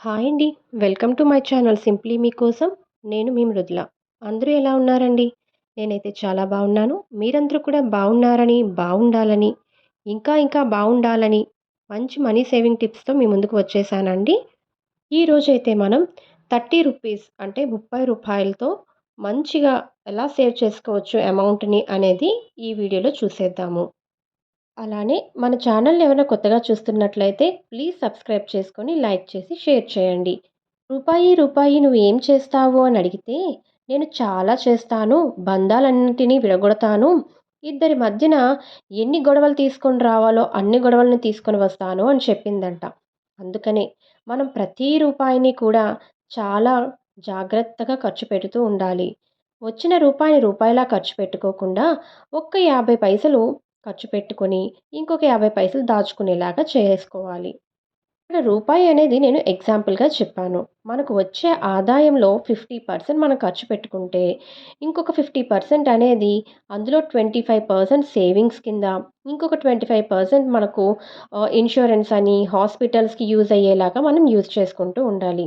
Hi అండి. Welcome to my channel simply మీకోసం. నేను మీ మృదుల. అందరూ ఎలా ఉన్నారండి? నేనైతే చాలా బాగున్నాను. మీరందరూ కూడా బాగున్నారని, బాగుండాలని, ఇంకా ఇంకా బాగుండాలని మంచి మనీ సేవింగ్ టిప్స్‌తో మీ ముందుకు వచ్చేసానండి. ఈరోజైతే మనం థర్టీ రూపీస్ అంటే ముప్పై రూపాయలతో మంచిగా ఎలా సేవ్ చేసుకోవచ్చు అమౌంట్‌ని అనేది ఈ వీడియోలో చూసేద్దాము. అలానే మన ఛానల్ ఎవరైనా కొత్తగా చూస్తున్నట్లయితే ప్లీజ్ సబ్స్క్రైబ్ చేసుకొని, లైక్ చేసి, షేర్ చేయండి. రూపాయి రూపాయి నువ్వు ఏం చేస్తావు అని అడిగితే, నేను చాలా చేస్తాను. బంధాలన్నింటినీ విడగొడతాను. ఇద్దరి మధ్యన ఎన్ని గొడవలు తీసుకొని రావాలో అన్ని గొడవలను తీసుకొని వస్తాను అని చెప్పిందంట. అందుకనే మనం ప్రతి రూపాయిని కూడా చాలా జాగ్రత్తగా ఖర్చు పెడుతూ ఉండాలి. వచ్చిన రూపాయిని రూపాయిలా ఖర్చు పెట్టుకోకుండా ఒక్క 50 పైసలు ఖర్చు పెట్టుకొని, ఇంకొక 50 పైసలు దాచుకునేలాగా చేసుకోవాలి. ఇక్కడ రూపాయి అనేది నేను ఎగ్జాంపుల్‌గా చెప్పాను. మనకు వచ్చే ఆదాయంలో 50% మనం ఖర్చు పెట్టుకుంటే, ఇంకొక 50% అనేది అందులో 25% సేవింగ్స్ కింద, ఇంకొక 25% మనకు ఇన్సూరెన్స్ అని, హాస్పిటల్స్‌కి యూజ్ అయ్యేలాగా మనం యూజ్ చేసుకుంటూ ఉండాలి.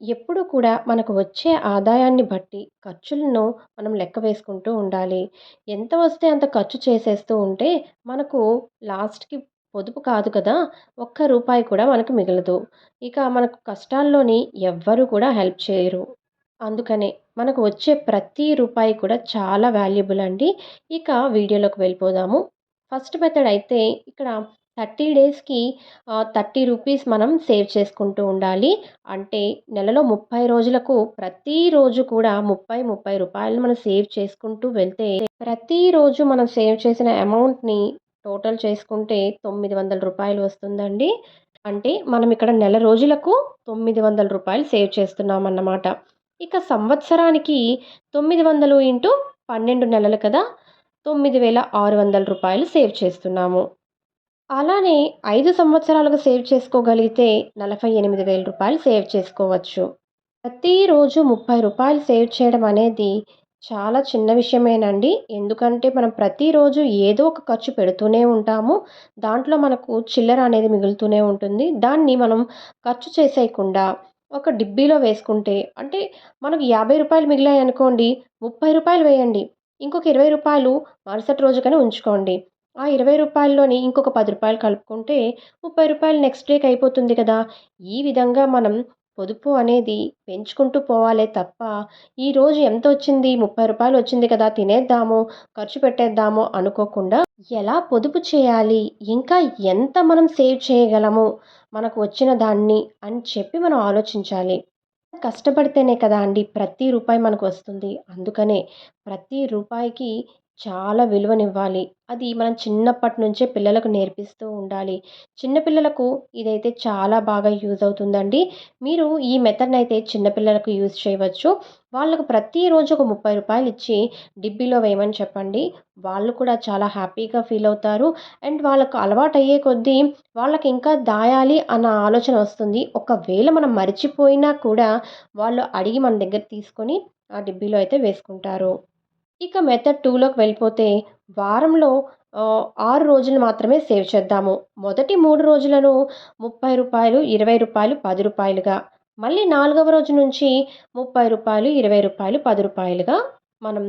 ఎప్పుడూ కూడా మనకు వచ్చే ఆదాయాన్ని బట్టి ఖర్చులను మనం లెక్క వేసుకుంటూ ఉండాలి. ఎంత వస్తే అంత ఖర్చు చేసేస్తూ ఉంటే మనకు లాస్ట్‌కి పొదుపు కాదు కదా! ఒక్క రూపాయి కూడా మనకు మిగలదు. ఇక మనకు కష్టాల్లోని ఎవ్వరు కూడా హెల్ప్ చేయరు. అందుకనే మనకు వచ్చే ప్రతి రూపాయి కూడా చాలా వాల్యుబుల్ అండి. ఇక వీడియోలోకి వెళ్ళిపోదాము. ఫస్ట్ మెథడ్ అయితే ఇక్కడ 30 డేస్‌కి థర్టీ రూపీస్ మనం సేవ్ చేసుకుంటూ ఉండాలి. అంటే నెలలో 30 రోజులకు ప్రతిరోజు కూడా 30, 30 రూపాయలు మనం సేవ్ చేసుకుంటూ వెళ్తే, ప్రతిరోజు మనం సేవ్ చేసిన అమౌంట్‌ని టోటల్ చేసుకుంటే తొమ్మిది వందల రూపాయలు వస్తుందండి. అంటే మనం ఇక్కడ నెల రోజులకు తొమ్మిది వందల రూపాయలు సేవ్ చేస్తున్నామన్నమాట. ఇక సంవత్సరానికి 900 ఇంటూ 12 నెలలు కదా! తొమ్మిది వేల ఆరు వందల రూపాయలు సేవ్ చేస్తున్నాము. అలానే ఐదు సంవత్సరాలకు సేవ్ చేసుకోగలిగితే నలభై ఎనిమిది వేల రూపాయలు సేవ్ చేసుకోవచ్చు. ప్రతిరోజు ముప్పై రూపాయలు సేవ్ చేయడం అనేది చాలా చిన్న విషయమేనండి. ఎందుకంటే మనం ప్రతిరోజు ఏదో ఒక ఖర్చు పెడుతూనే ఉంటాము. దాంట్లో మనకు చిల్లర అనేది మిగులుతూనే ఉంటుంది. దాన్ని మనం ఖర్చు చేసేయకుండా ఒక డిబ్బీలో వేసుకుంటే అంటే మనకు రూ. 50 మిగిలాయనుకోండి, ముప్పై రూపాయలు వేయండి. ఇంకొక ఇరవై రూపాయలు మరుసటి రోజుకని ఉంచుకోండి. ఆ ఇరవై రూపాయల్లోని ఇంకొక పది రూపాయలు కలుపుకుంటే ముప్పై రూపాయలు నెక్స్ట్ డేకి అయిపోతుంది కదా! ఈ విధంగా మనం పొదుపు అనేది పెంచుకుంటూ పోవాలే తప్ప, ఈరోజు ఎంతొచ్చింది? రూ. 30 వచ్చింది కదా! తినేద్దాము, ఖర్చు పెట్టేద్దాము అనుకోకుండా ఎలా పొదుపు చేయాలి? ఇంకా ఎంత మనం సేవ్ చేయగలము? మనకు వచ్చిన దాన్ని అని చెప్పి మనం ఆలోచించాలి. కష్టపడితేనే కదా అండి ప్రతి రూపాయి మనకు వస్తుంది. అందుకనే ప్రతి రూపాయికి చాలా విలువనివ్వాలి. అది మనం చిన్నప్పటి నుంచే పిల్లలకు నేర్పిస్తూ ఉండాలి. చిన్నపిల్లలకు ఇదైతే చాలా బాగా యూజ్ అవుతుందండి. మీరు ఈ మెథడ్ని అయితే చిన్నపిల్లలకు యూజ్ చేయవచ్చు. వాళ్ళకు ప్రతిరోజు ఒక ముప్పై రూపాయలు ఇచ్చి డిబ్బీలో వేయమని చెప్పండి. వాళ్ళు కూడా చాలా హ్యాపీగా ఫీల్ అవుతారు. అండ్ వాళ్ళకు అలవాటు అయ్యే కొద్దీ వాళ్ళకి ఇంకా దాయాలి అన్న ఆలోచన వస్తుంది. ఒకవేళ మనం మర్చిపోయినా కూడా వాళ్ళు అడిగి మన దగ్గర తీసుకొని ఆ డిబ్బీలో అయితే వేసుకుంటారు. ఇక మెథడ్ టూలోకి వెళ్ళిపోతే వారంలో ఆరు రోజులు మాత్రమే సేవ్ చేద్దాము. మొదటి మూడు రోజులను ముప్పై రూపాయలు ఇరవై రూపాయలు పది రూపాయలుగా మళ్ళీ నాలుగవ రోజు నుంచి ముప్పై రూపాయలు ఇరవై రూపాయలు పది రూపాయలుగా మనం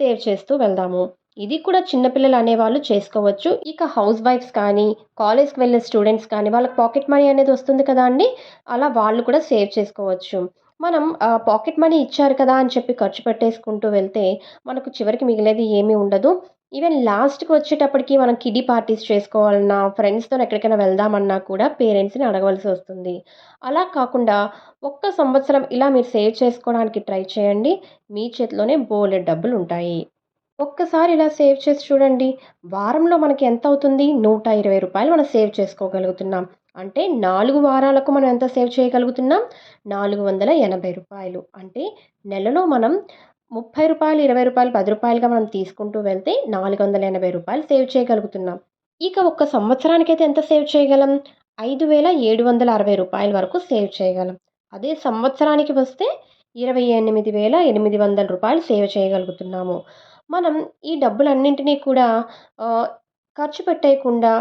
సేవ్ చేస్తూ వెళ్దాము. ఇది కూడా చిన్నపిల్లలు అనేవాళ్ళు చేసుకోవచ్చు. ఇక హౌస్ వైఫ్స్ కానీ, కాలేజ్‌కి వెళ్ళే స్టూడెంట్స్ కానీ వాళ్ళకి పాకెట్ మనీ అనేది వస్తుంది కదా అండి! అలా వాళ్ళు కూడా సేవ్ చేసుకోవచ్చు. మనం పాకెట్ మనీ ఇచ్చారు కదా అని చెప్పి ఖర్చు పెట్టేసుకుంటూ వెళ్తే మనకు చివరికి మిగిలేది ఏమీ ఉండదు. ఈవెన్ లాస్ట్‌కి వచ్చేటప్పటికి మనం కిడీ పార్టీస్ చేసుకోవాలన్నా, ఫ్రెండ్స్తో ఎక్కడికైనా వెళ్దామన్నా కూడా పేరెంట్స్‌ని అడగవలసి వస్తుంది. అలా కాకుండా ఒక్క సంవత్సరం ఇలా మీరు సేవ్ చేసుకోవడానికి ట్రై చేయండి. మీ చేతిలోనే బోలెట్ డబ్బులు ఉంటాయి ఒక్కసారి ఇలా సేవ్ చేసి చూడండి. వారంలో మనకి ఎంత అవుతుంది నూట ఇరవై రూపాయలు మనం సేవ్ చేసుకోగలుగుతున్నాం. అంటే నాలుగు వారాలకు మనం ఎంత సేవ్ చేయగలుగుతున్నాం? నాలుగు వందల ఎనభై రూపాయలు. అంటే నెలలో మనం ముప్పై రూపాయలు ఇరవై రూపాయలు పది రూపాయలుగా మనం తీసుకుంటూ వెళ్తే నాలుగు వందల ఎనభై రూపాయలు సేవ్ చేయగలుగుతున్నాం. ఇక ఒక్క సంవత్సరానికైతే ఎంత సేవ్ చేయగలం? ఐదు వేల ఏడు వందల అరవై రూపాయల వరకు సేవ్ చేయగలం. అదే సంవత్సరానికి వస్తే ఇరవై ఎనిమిది వేల ఎనిమిది వందల రూపాయలు సేవ్ చేయగలుగుతున్నాము. మనం ఈ డబ్బులన్నింటినీ కూడా ఖర్చు పెట్టేయకుండా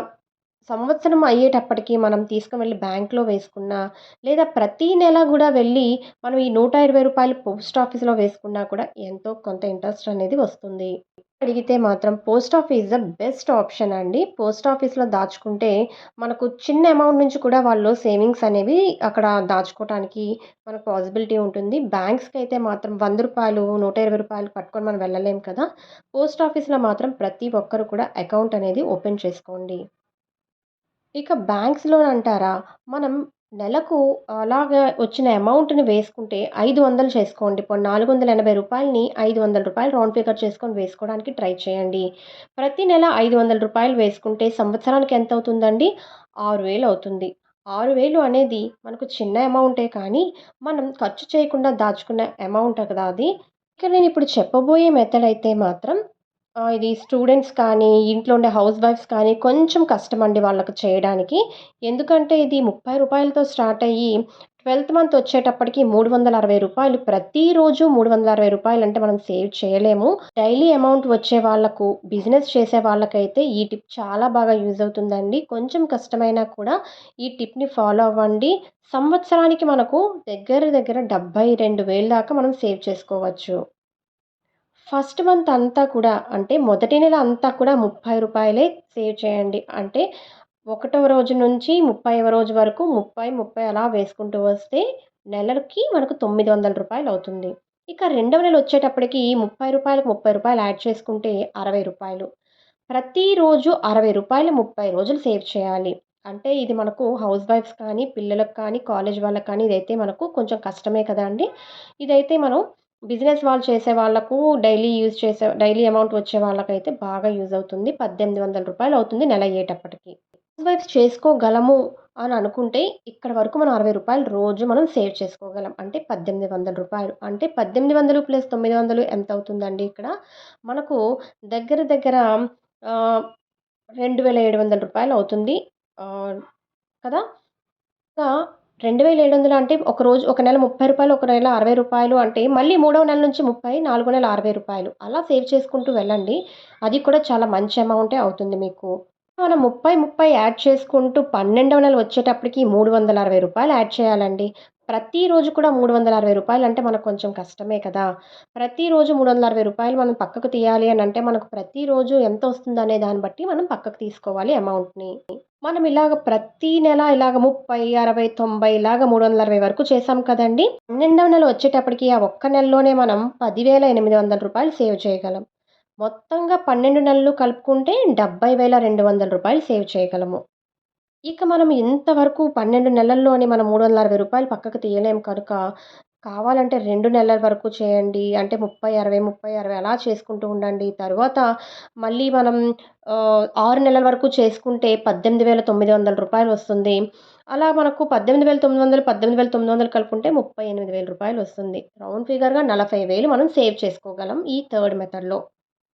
సంవత్సరం అయ్యేటప్పటికి మనం తీసుకువెళ్ళి బ్యాంక్‌లో వేసుకున్నా, లేదా ప్రతీ నెల కూడా వెళ్ళి మనం ఈ నూట ఇరవై రూపాయలు పోస్ట్ ఆఫీస్‌లో వేసుకున్నా కూడా ఎంతో కొంత ఇంట్రెస్ట్ అనేది వస్తుంది. అడిగితే మాత్రం post office the best option అండి. పోస్ట్ ఆఫీస్‌లో దాచుకుంటే మనకు చిన్న అమౌంట్ నుంచి కూడా వాళ్ళు సేవింగ్స్ అనేవి అక్కడ దాచుకోవటానికి మనకు పాసిబిలిటీ ఉంటుంది. బ్యాంక్స్కి అయితే మాత్రం వంద రూపాయలు నూట ఇరవై రూపాయలు పట్టుకొని మనం వెళ్ళలేం కదా! పోస్ట్ ఆఫీస్‌లో మాత్రం ప్రతి ఒక్కరు కూడా అకౌంట్ అనేది ఓపెన్ చేసుకోండి. ఇక బ్యాంక్స్‌లో అంటారా? మనం నెలకు అలాగా వచ్చిన అమౌంట్‌ని వేసుకుంటే 500 చేసుకోండి. పో నాలుగు వందల ఎనభై రూపాయలని ఐదు వందల రూపాయలు రౌండ్ ఫిగర్ చేసుకొని వేసుకోవడానికి ట్రై చేయండి. ప్రతి నెల ఐదు వందల రూపాయలు వేసుకుంటే సంవత్సరానికి ఎంత అవుతుందండి? ఆరు వేలు అవుతుంది. ఆరు వేలు అనేది మనకు చిన్న అమౌంటే కానీ, మనం ఖర్చు చేయకుండా దాచుకున్న అమౌంట్ కదా అది. ఇక నేను ఇప్పుడు చెప్పబోయే మెథడ్ అయితే మాత్రం ఇది స్టూడెంట్స్ కానీ, ఇంట్లో ఉండే హౌస్ వైఫ్స్ కానీ కొంచెం కష్టం అండి వాళ్ళకి చేయడానికి. ఎందుకంటే ఇది ముప్పై రూపాయలతో స్టార్ట్ అయ్యి 12థ్ మంత్ వచ్చేటప్పటికి మూడు వందల అరవై రూపాయలు ప్రతిరోజు మూడు వందల అరవై రూపాయలు అంటే మనం సేవ్ చేయలేము. డైలీ అమౌంట్ వచ్చే వాళ్ళకు, బిజినెస్ చేసే వాళ్ళకైతే ఈ టిప్ చాలా బాగా యూజ్ అవుతుందండి. కొంచెం కష్టమైనా కూడా ఈ టిప్‌ని ఫాలో అవ్వండి. సంవత్సరానికి మనకు దగ్గర దగ్గర 72,000 దాకా మనం సేవ్ చేసుకోవచ్చు. ఫస్ట్ మంత్ అంతా కూడా అంటే మొదటి నెల అంతా కూడా ముప్పై రూపాయలే సేవ్ చేయండి. అంటే ఒకటవ రోజు నుంచి 30వ రోజు వరకు 30, 30 అలా వేసుకుంటూ వస్తే నెలకి మనకు తొమ్మిది వందల రూపాయలు అవుతుంది. ఇక రెండవ నెల వచ్చేటప్పటికి ముప్పై రూపాయలకు ముప్పై రూపాయలు యాడ్ చేసుకుంటే అరవై రూపాయలు ప్రతిరోజు అరవై రూపాయలు ముప్పై రోజులు సేవ్ చేయాలి. అంటే ఇది మనకు హౌస్ వైఫ్స్ కానీ, పిల్లలకు కానీ, కాలేజ్ వాళ్ళకి కానీ ఇదైతే మనకు కొంచెం కష్టమే కదండీ! ఇదైతే మనం బిజినెస్ వాళ్ళు చేసే వాళ్ళకు డైలీ యూజ్ చేసే డైలీ అమౌంట్ వచ్చే వాళ్ళకైతే బాగా యూజ్ అవుతుంది. పద్దెనిమిది వందల రూపాయలు అవుతుంది నెల అయ్యేటప్పటికి. హౌస్ వైఫ్స్ చేసుకోగలము అని అనుకుంటే ఇక్కడ వరకు మనం అరవై రూపాయలు రోజు మనం సేవ్ చేసుకోగలం. అంటే పద్దెనిమిది వందల రూపాయలు అంటే 1800 ప్లస్ 900 ఎంత అవుతుందండి ఇక్కడ? మనకు దగ్గర దగ్గర రెండు వేల ఏడు వందల రూపాయలు అవుతుంది. కదా! ఇంకా 2700 అంటే ఒక రోజు ఒక నెల ముప్పై రూపాయలు ఒక నెల అరవై రూపాయలు అంటే మళ్ళీ మూడో నెల నుంచి 30 నాలుగో నెల అరవై రూపాయలు అలా సేవ్ చేసుకుంటూ వెళ్ళండి. అది కూడా చాలా మంచి అమౌంటే అవుతుంది మీకు. మనం 30, 30 యాడ్ చేసుకుంటూ 12వ నెల వచ్చేటప్పటికి మూడు వందల అరవై రూపాయలు యాడ్ చేయాలండి. ప్రతిరోజు కూడా మూడు వందల అరవై రూపాయలు అంటే మనకు కొంచెం కష్టమే కదా! ప్రతిరోజు రూ. 360 మనం పక్కకు తీయాలి అని అంటే మనకు ప్రతిరోజు ఎంత వస్తుందనే దాన్ని బట్టి మనం పక్కకు తీసుకోవాలి అమౌంట్‌ని. మనం ఇలాగ ప్రతి నెల ఇలాగ ముప్పై అరవై తొంభై ఇలాగ మూడు వందల అరవై వరకు చేసాం కదండి. పన్నెండవ నెల వచ్చేటప్పటికి ఆ ఒక్క నెలలోనే మనం పదివేల ఎనిమిది వందల రూపాయలు సేవ్ చేయగలం. మొత్తంగా పన్నెండు నెలలు కలుపుకుంటే డెబ్బై వేల రెండు వందల రూపాయలు సేవ్ చేయగలము. ఇక మనం ఇంతవరకు పన్నెండు నెలల్లోని మనం మూడు వందల అరవై రూపాయలు పక్కకు తీయలేము కనుక కావాలంటే రెండు నెలల వరకు చేయండి. అంటే ముప్పై అరవై ముప్పై అరవై అలా చేసుకుంటూ ఉండండి. తర్వాత మళ్ళీ మనం ఆరు నెలల వరకు చేసుకుంటే పద్దెనిమిది వేల తొమ్మిది వందల రూపాయలు వస్తుంది. అలా మనకు పద్దెనిమిది వేల తొమ్మిది వందలు పద్దెనిమిది వేల తొమ్మిది వందలు కలుపుకుంటే ముప్పై ఎనిమిది వేల రూపాయలు వస్తుంది. రౌండ్ ఫిగర్గా నలభై వేలు మనం సేవ్ చేసుకోగలం ఈ థర్డ్ మెథడ్లో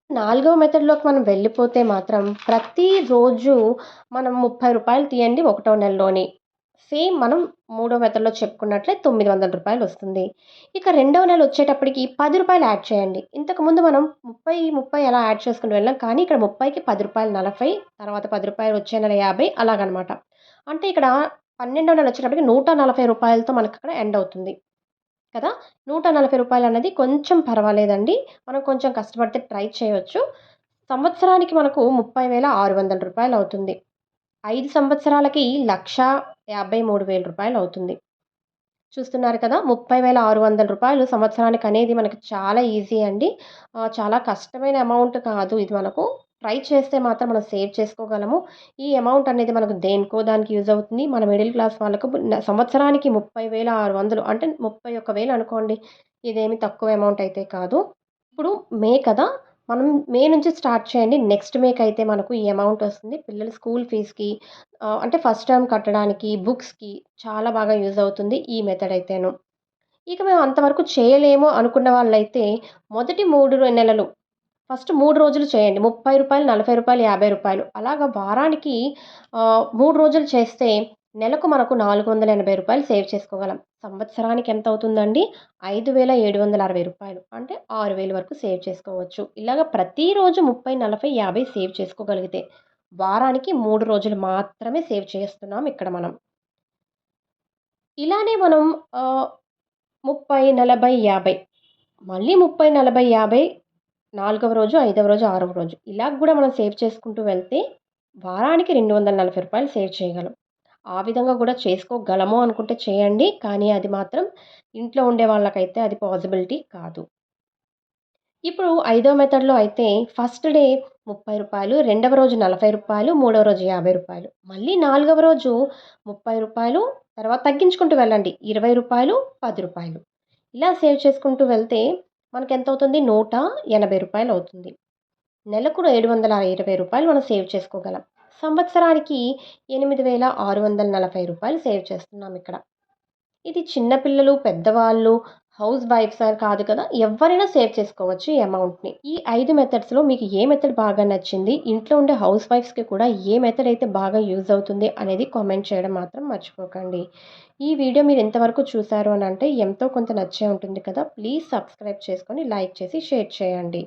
నాలుగవ మెథడ్లోకి మనం వెళ్ళిపోతే మాత్రం ప్రతిరోజు మనం ముప్పై రూపాయలు తీయండి ఒకటో నెలలోని. సేమ్ మనం మూడో మెథడ్‌లో చెప్పుకున్నట్లే తొమ్మిది వందల రూపాయలు వస్తుంది. ఇక రెండవ నెల వచ్చేటప్పటికి పది రూపాయలు యాడ్ చేయండి. ఇంతకుముందు మనం 30, 30 అలా యాడ్ చేసుకుని వెళ్ళాం. కానీ ఇక్కడ ముప్పైకి పది రూపాయలు నలభై తర్వాత పది రూపాయలు వచ్చే నెల 50 అలాగనమాట. అంటే ఇక్కడ 12వ నెల వచ్చేటప్పటికి నూట నలభై రూపాయలతో మనకు అక్కడ ఎండ్ అవుతుంది. కదా! నూట నలభై రూపాయలు అనేది కొంచెం పర్వాలేదండి. మనం కొంచెం కష్టపడితే ట్రై చేయవచ్చు సంవత్సరానికి మనకు ముప్పై వేల ఆరు వందల రూపాయలు అవుతుంది. ఐదు సంవత్సరాలకి లక్ష యాభై మూడు వేల రూపాయలు అవుతుంది. చూస్తున్నారు కదా! ముప్పై వేల ఆరు వందల రూపాయలు సంవత్సరానికి అనేది మనకు చాలా ఈజీ అండి. చాలా కష్టమైన అమౌంట్ కాదు ఇది మనకు. ట్రై చేస్తే మాత్రం మనం సేవ్ చేసుకోగలము. ఈ అమౌంట్ అనేది మనకు దేనికో దానికి యూజ్ అవుతుంది. మన మిడిల్ క్లాస్ వాళ్ళకు సంవత్సరానికి ముప్పై వేల ఆరు వందలు అంటే 31,000 అనుకోండి. ఇదేమి తక్కువ అమౌంట్ అయితే కాదు. ఇప్పుడు మే కదా! మనం మే నుంచి స్టార్ట్ చేయండి. నెక్స్ట్ మేకైతే మనకు ఈ అమౌంట్ వస్తుంది. పిల్లల స్కూల్ ఫీజ్కి అంటే ఫస్ట్ టర్మ్ కట్టడానికి, బుక్స్‌కి చాలా బాగా యూజ్ అవుతుంది ఈ మెథడ్ అయితేను. ఇక మేము అంతవరకు చేయలేము అనుకున్న వాళ్ళైతే మొదటి మూడు నెలలు ఫస్ట్ మూడు రోజులు చేయండి. ముప్పై రూపాయలు నలభై రూపాయలు యాభై రూపాయలు అలాగా వారానికి మూడు రోజులు చేస్తే నెలకు మనకు నాలుగు వందల ఎనభై రూపాయలు సేవ్ చేసుకోగలం. సంవత్సరానికి ఎంత అవుతుందండి? ఐదు వేల ఏడు వందల అరవై రూపాయలు. అంటే ఆరు వేల వరకు సేవ్ చేసుకోవచ్చు. ఇలాగ ప్రతిరోజు ముప్పై నలభై యాభై సేవ్ చేసుకోగలిగితే వారానికి మూడు రోజులు మాత్రమే సేవ్ చేస్తున్నాం ఇక్కడ మనం. ఇలానే మనం ముప్పై నలభై యాభై మళ్ళీ ముప్పై నలభై యాభై నాలుగవ రోజు ఐదవ రోజు ఆరవ రోజు ఇలా కూడా మనం సేవ్ చేసుకుంటూ వెళ్తే వారానికి రెండు వందల నలభై రూపాయలు సేవ్ చేయగలం. ఆ విధంగా కూడా చేసుకోగలము అనుకుంటే చేయండి. కానీ అది మాత్రం ఇంట్లో ఉండే వాళ్ళకైతే అది పాసిబిలిటీ కాదు. ఇప్పుడు ఐదో మెథడ్లో అయితే ఫస్ట్ డే ముప్పై రూపాయలు రెండవ రోజు నలభై రూపాయలు మూడవ రోజు యాభై రూపాయలు. మళ్ళీ నాలుగవ రోజు ముప్పై రూపాయలు తర్వాత తగ్గించుకుంటూ వెళ్ళండి. ఇరవై రూపాయలు పది రూపాయలు. ఇలా సేవ్ చేసుకుంటూ వెళ్తే మనకి ఎంత అవుతుంది నూట ఎనభై రూపాయలు అవుతుంది నెలకు ఏడు వందల ఇరవై రూపాయలు మనం సేవ్ చేసుకోగలం. సంవత్సరానికి ఎనిమిది వేల ఆరు వందల నలభై రూపాయలు సేవ్ చేస్తున్నాం ఇక్కడ. ఇది చిన్నపిల్లలు పెద్దవాళ్ళు హౌస్ వైఫ్స్ అని కాదు కదా ఎవరైనా సేవ్ చేసుకోవచ్చు ఈ అమౌంట్ని. ఈ ఐదు మెథడ్స్లో మీకు ఏ మెథడ్ బాగా నచ్చింది ఇంట్లో ఉండే హౌస్ వైఫ్స్కి కూడా ఏ మెథడ్ అయితే బాగా యూజ్ అవుతుంది అనేది కామెంట్ చేయడం మాత్రం మర్చిపోకండి. ఈ వీడియో మీరు ఎంతవరకు చూశారు అని అంటే ఎంతో కొంత నచ్చే ఉంటుంది కదా ప్లీజ్ సబ్స్క్రైబ్ చేసుకొని లైక్ చేసి షేర్ చేయండి.